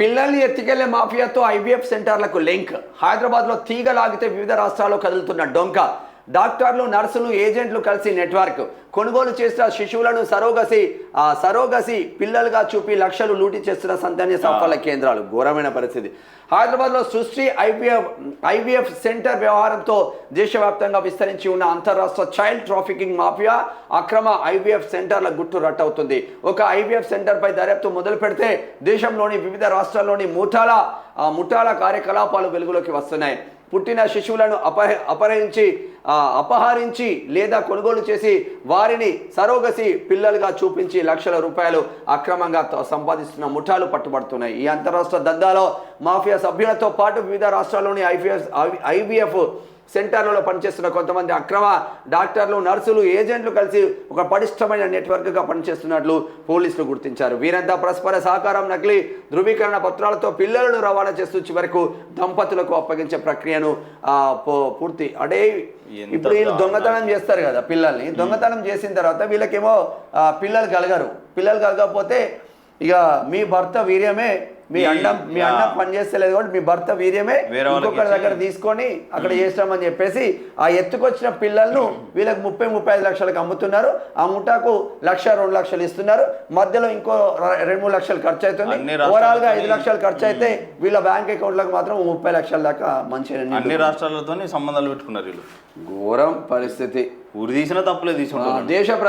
పిల్లల్ని ఎత్తుకెళ్ళే మాఫియాతో ఐవీఎఫ్ సెంటర్లకు లింక్. హైదరాబాద్లో తీగ లాగితే వివిధ రాష్ట్రాల్లో కదులుతున్న డొంక. డాక్టర్లు నర్సులు ఏజెంట్లు కలిసి నెట్వర్క్ కొనుగోలు చేసిన శిశువులను సరోగసి ఆ సరోగసి పిల్లలుగా చూపి లక్షలు లూటీ చేస్తున్న సంతాన సంపల్ల కేంద్రాలు. ఘోరమైన పరిస్థితి. హైదరాబాద్లో సృష్టి ఐవీఎఫ్ ఐవీఎఫ్ సెంటర్ వ్యవహారంతో దేశవ్యాప్తంగా విస్తరించి ఉన్న అంతరాష్ట్ర చైల్డ్ ట్రాఫికింగ్ మాఫియా అక్రమ ఐవీఎఫ్ సెంటర్ల గుట్టు రట్టవుతుంది. ఒక ఐవీఎఫ్ సెంటర్ పై దర్యాప్తు మొదలు పెడితే దేశంలోని వివిధ రాష్ట్రాల్లోని ముఠాల ముఠాల కార్యకలాపాలు వెలుగులోకి వస్తున్నాయి. పుట్టిన శిశువులను అపహ అపహరించి అపహరించి లేదా కొనుగోలు చేసి వారిని సరోగసి పిల్లలుగా చూపించి లక్షల రూపాయలు అక్రమంగా సంపాదిస్తున్న ముఠాలు పట్టుబడుతున్నాయి. ఈ అంతరాష్ట్ర దందాలో మాఫియా సభ్యులతో పాటు వివిధ రాష్ట్రాల్లోని ఐఫిఎస్ ఐవీఎఫ్ సెంటర్లలో పనిచేస్తున్న కొంతమంది అక్రమ డాక్టర్లు నర్సులు ఏజెంట్లు కలిసి ఒక పటిష్టమైన నెట్వర్క్గా పనిచేస్తున్నట్లు పోలీసులు గుర్తించారు. వీరంతా పరస్పర సహకారం నకిలీ ధృవీకరణ పత్రాలతో పిల్లలను రవాణా చేస్తూ చివరకు దంపతులకు అప్పగించే ప్రక్రియను పూర్తి అంటే ఎంత ఇప్పుడు వీళ్ళు. దొంగతనం చేస్తారు కదా పిల్లల్ని. దొంగతనం చేసిన తర్వాత వీళ్ళకేమో పిల్లలు కలగరు. పిల్లలు కలగకపోతే ఇక మీ భర్త వీర్యమే మీ అండం మీ. అండం పనిచేస్తలేదు కాబట్టి మీ భర్త వీర్యమే ఇంకొకరి దగ్గర తీసుకొని అక్కడ చేస్తామని చెప్పేసి ఆ ఎత్తుకొచ్చిన పిల్లలను వీళ్ళకి ముప్పై ముప్పై ఐదు లక్షలకు అమ్ముతున్నారు. ఆ ముఠాకు లక్ష రెండు లక్షలు ఇస్తున్నారు. మధ్యలో ఇంకో రెండు మూడు లక్షలు ఖర్చు అవుతుంది అన్ని ఓవరాల్గా ఐదు లక్షలు ఖర్చు అయితే వీళ్ళ బ్యాంక్ అకౌంట్లకు మాత్రం ముప్పై లక్షల దాకా మంచిగా అన్ని. రాష్ట్రాలతో సంబంధాలు పెట్టుకున్నారు వీళ్ళు. ఘోరం పరిస్థితి. ఊరి తీసినా తప్పులే ఆ, తీసుకుంటారు దేశ